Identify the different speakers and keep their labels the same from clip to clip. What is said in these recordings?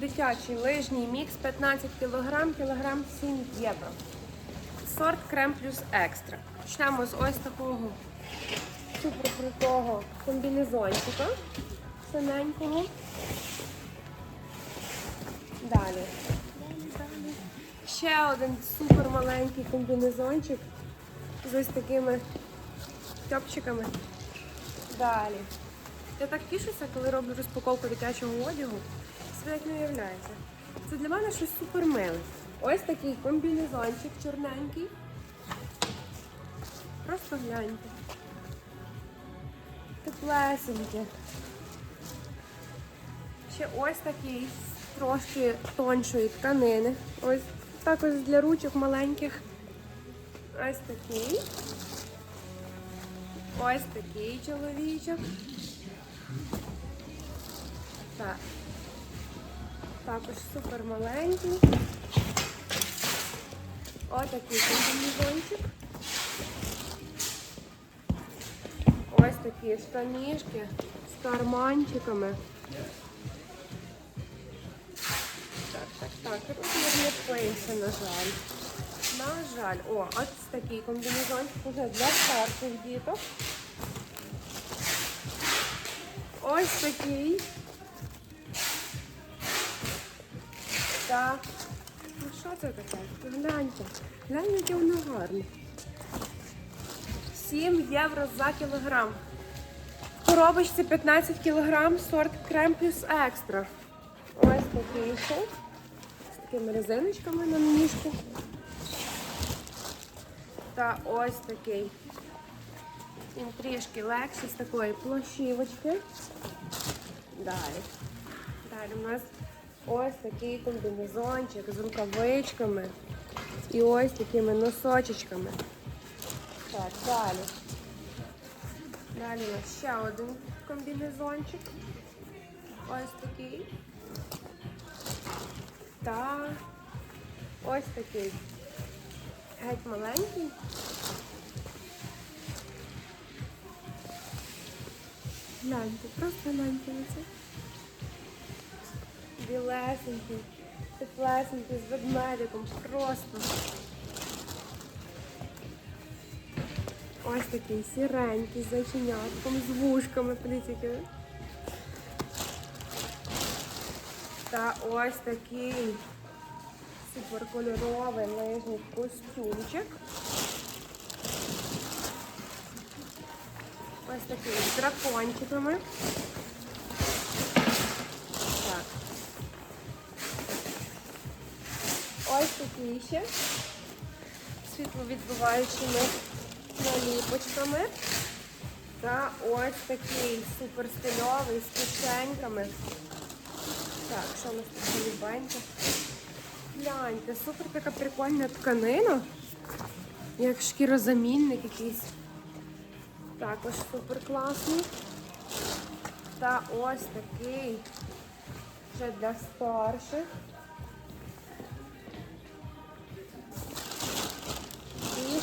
Speaker 1: Дитячий лижній мікс 15 кг, кілограм 7 євро. Сорт крем плюс екстра. Почнемо з ось такого супер крутого комбінезончика синенького. Далі. Ще один супер маленький комбінезончик з ось такими тьопчиками. Далі. Я так тішуся, коли роблю розпаковку дитячого одягу. Це як не уявляється. Це для мене щось супер миле. Ось такий комбінезончик чорненький. Просто гляньте. Теплесеньке. Ще ось такий трошки тоншої тканини. Ось також для ручок маленьких. Ось такий. Ось такий чоловічок. Так. Також супер маленький. Отакий комбінезончик. Ось такі штанішки з карманчиками. Так, так, так. Розмір пише, на жаль. На жаль. О, ось такий комбінезончик уже для старших діток. Ось такий. Так. Ну що це таке? Гляньте. Гляньте, воно гарне. 7 євро за кілограм. В коробочці 15 кілограм, сорт крем плюс екстра. Ось такий ще. З такими резиночками на ніжку. Та ось такий. Він трішки легший з такої площівочки. Далі. Далі у нас ось такий комбінезончик з рукавичками і ось такими носочечками. Так, далі. Далі у нас ще один комбінезончик. Ось такий. Та ось такий. Геть маленький. Гляньте, просто гляньте на це. Білесенький, теплесенький, з ведмедиком. Просто. Ось такий сіренький, з зайченятком, з вушками, подивіться. Та ось такий суперкольоровий лижний костюмчик. Ось такий з дракончиками. Ще світловідбиваючими наліпочками. Та ось такий супер стильовий з кишеньками. Так, що у нас тут голубеньке? Гляньте, супер така прикольна тканина. Як шкірозамінник якийсь. Також супер класний. Та ось такий. Вже для старших.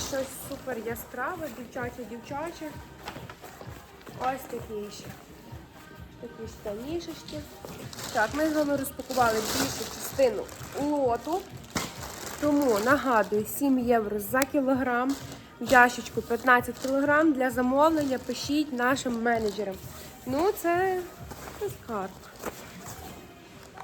Speaker 1: Щось супер яскраве, дівчаче-дівчаче. Ось такий ще. Такі штанішечки. Так, ми з вами розпакували більшу частину лоту. Тому нагадую, 7 євро за кілограм. В ящичку 15 кілограм. Для замовлення пишіть нашим менеджерам. Ну, це, це скарб.